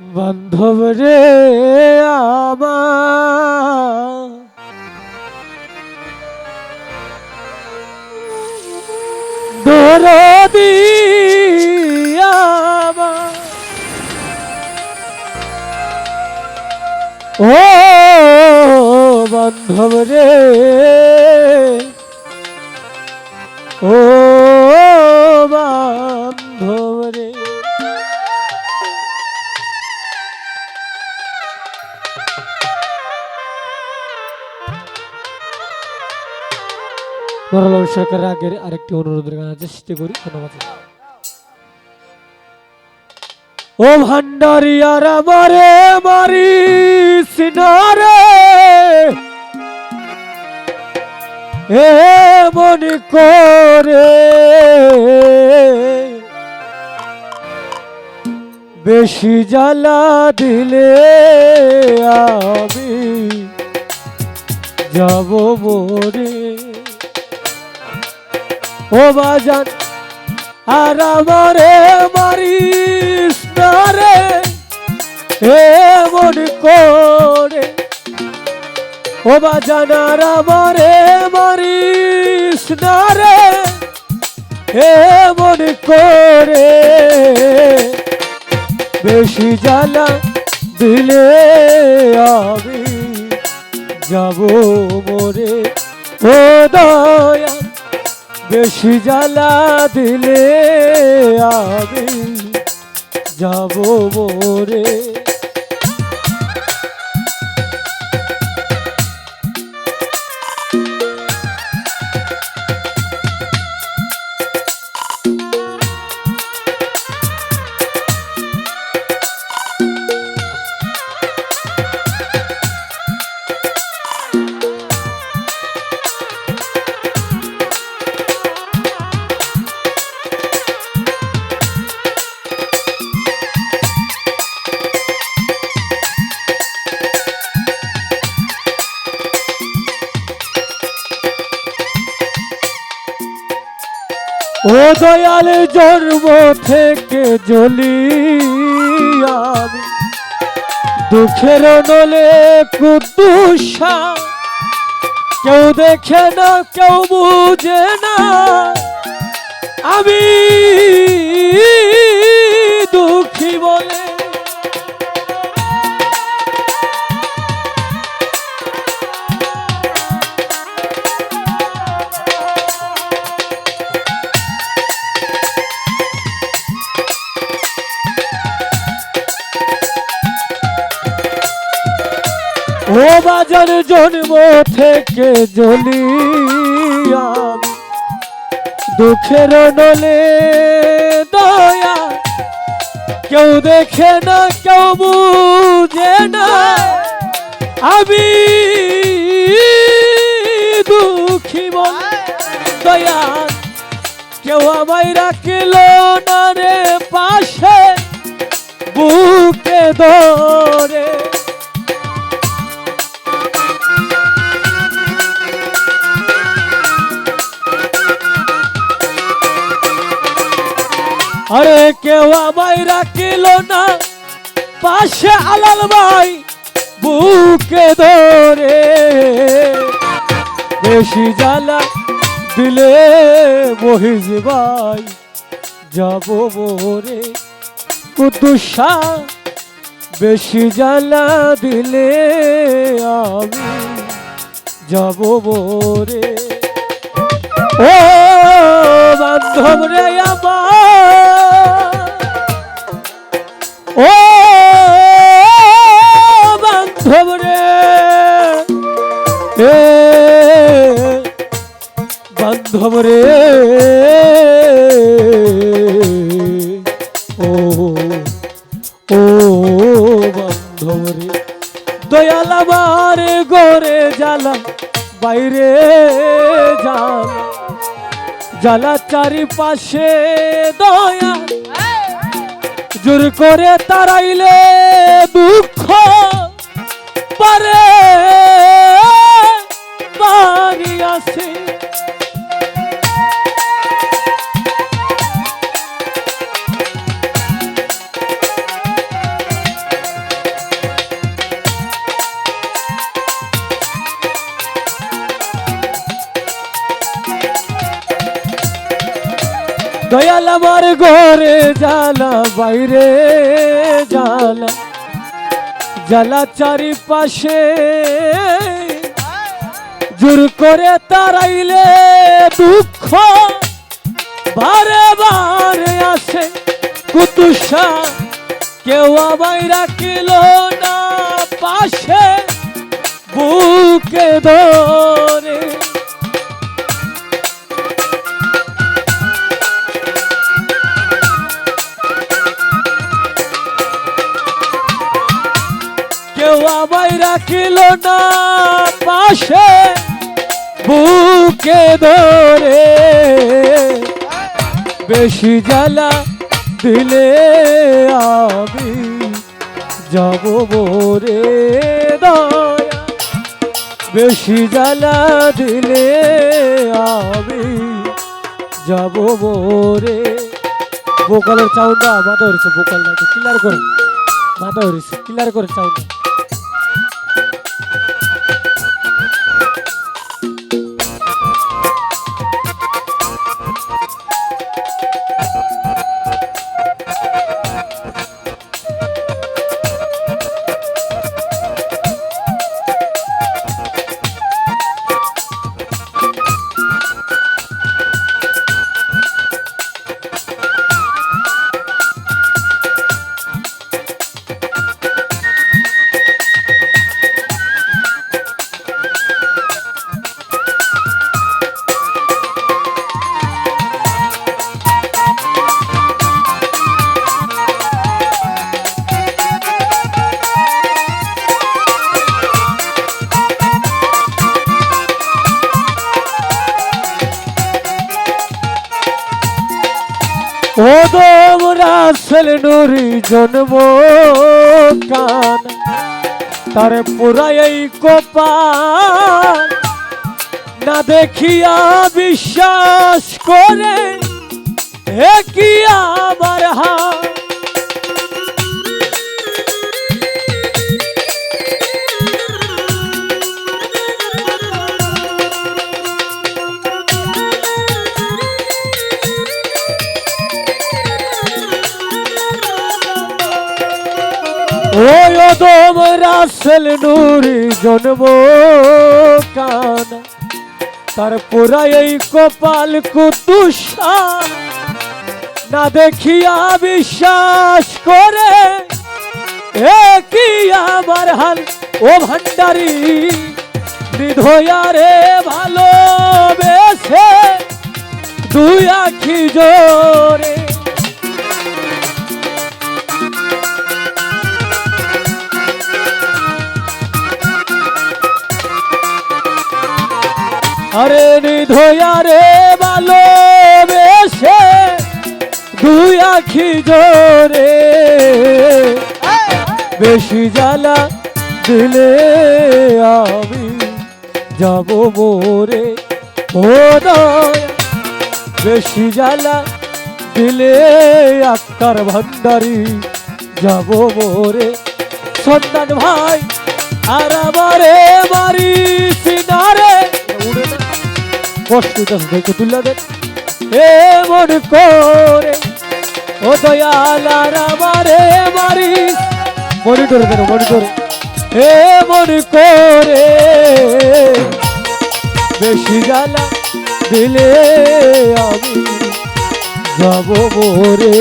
বান্ধব রে আমার। ও বান্ধব রে নরলাল সরকার আগের আরেকটি অনুরোধের গান চেষ্টা করি। ধন্যবাদ। ও ভান্ডারি আর আমারে মারি সিনারে এ মনে করে বেশি জ্বালা দিলে আমি যাব মরে। ও বাজান, আর আমারে মারিস না রে, এমন করে। ও বাজান, আর আমারে মারিস না রে, এমন করে। বেশি জানা দিলে আমি যাব মরে। ও দয়া বেশি জ্বালা দিলে আমি যাব মোরে। ও দয়াল জন্ম থেকে জ্বলি আমি। দুঃখের নলে কুদ্দুষা কেউ দেখে না, কেউ বুঝে না। আমি বাজার জন্ম থেকে আমি দুঃখের নলে দয়া, কেউ দেখে না, কেউ বুঝে না, আমি দুঃখী বলে দয়া। কেউ আমায় রাখিল না রে পাশে, বুকে ধরে। কেউ আমায় রাখিল না। পাশে আলাল ভাই বুকে ধরে। বেশি জ্বালা দিলে মহিজ ভাই যাব মোরে। কুতুষা বেশি জ্বালা দিলে আমি যাব মোরে। ও বান্ধব রে আমার বান্ধব রে। ও ও বান্ধব রে। দয়াল আমার গোরে জ্বালা, বাইরে জ্বালা জ্বালা চারিপাশে দয়া জোর করে তারাইলে দুঃখ পারে। আসে ঘরে জ্বালা, বাইরে জ্বালা। জ্বালা চারিপাশে জোর করে তারাইলে দুঃখ বারে বারে আসে। কুতুষা কেউ আমায় রাখিল না পাশে, বুকে ধরে বুকে ধরে? বেশি জ্বালা দিলে আমি যাব মোরে দয়া। বেশি জ্বালা দিলে আমি যাব মোরে বোকালের চাউন্ডা মাথা হয়েছে বোকাল নাকি ক্লিয়ার করে। মাথা হয়েছে ক্লিয়ার করে চাউন্ডা ও দম রাসেল নুরি জন্ম কান তার পুরাই কপাল। না দেখিয়া বিশ্বাস করে হে আমার হাত অদম রাসেল নুরি জন্ম কান। তার পুরাই এই কপাল কুতুষা না দেখিয়া বিশ্বাস করে, এ কি আমার হাল? ও ভান্ডারি হৃদয়ারে ভালোবেসে দুই আখি জোরে আরে নিধয়ারে ভালোবেসে দুই আখি জোরে। বেশি জ্বালা দিলে আমি যাব মোরে। ও বেশি জ্বালা দিলে আক্তার ভান্ডারি যাব মোরে। সন্তান ভাই, আর আমারে কষ্ট দেখে তুলে দেন এ মন করে, ও দয়াল আর আমারে মারি মনে করে দেন, মনে করে। এ মন করে, বেশি জ্বালা দিলে আমি যাব মোরে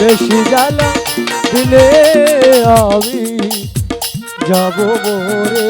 বেশি জ্বালা দিলে আমি যাব মোরে